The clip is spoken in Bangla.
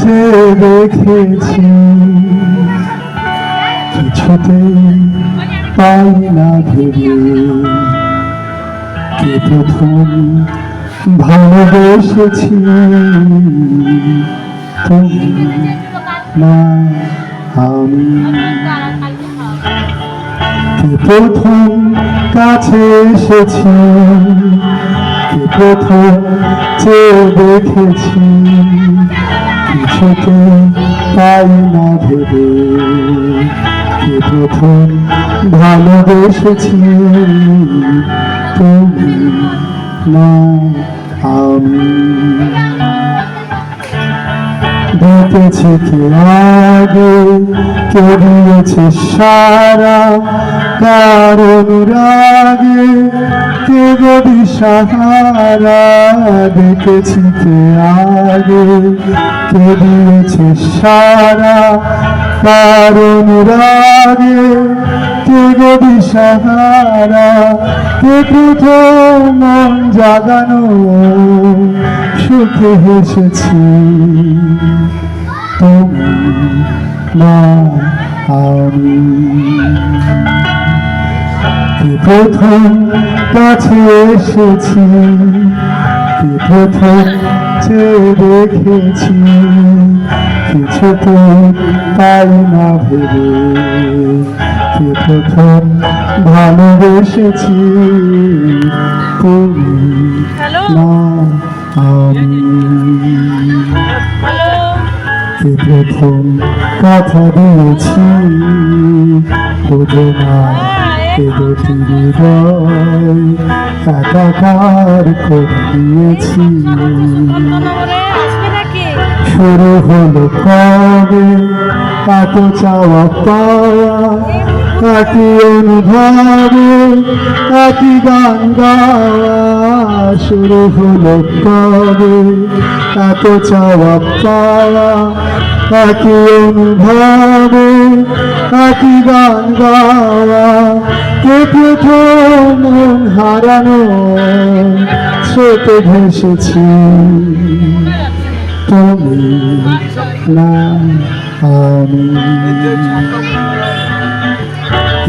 যে দেখেছি। কিছুতে পাই না ভেবে। কে প্রথম ভালোবেসেছি? তুমি না, আমি। কে প্রথম কাছে এসেছি? কে প্রথম চেয়ে দেখেছি? কিছুতে পাই না ভেবে প্রথম ভালোবেসেছি। তুমি না আমি। দেখেছি কে আগে? কে দিয়েছে সারা? কার অনুরাগে কে গদি সাহারা? দেখেছি কে আগে? কে দিয়েছে সারা? কার অনুরাগে কে গদি সাহারা? কে প্রথম মন জাগানো? সুখে হেসেছি। তুমি না আমি প্রথম কাছে এসেছি প্রথম চেয়ে দেখেছি কিছুতে পাই না ভেবে। প্রথম ভালোবেসেছি তুমি না আমি। কে প্রথম কথা দিয়েছি না কে দুটি হৃদয় একাকার শুরু হলো কবে? এত চাওয়া পাওয়া একই অনুভবে একই গান গাওয়া শুরু হলো কবে? এত চাওয়া পাওয়া একই অনুভবে একই গান গাওয়া কে প্রথম মন হারানো, স্রোতে ভেসেছি। তুমি না, আমি।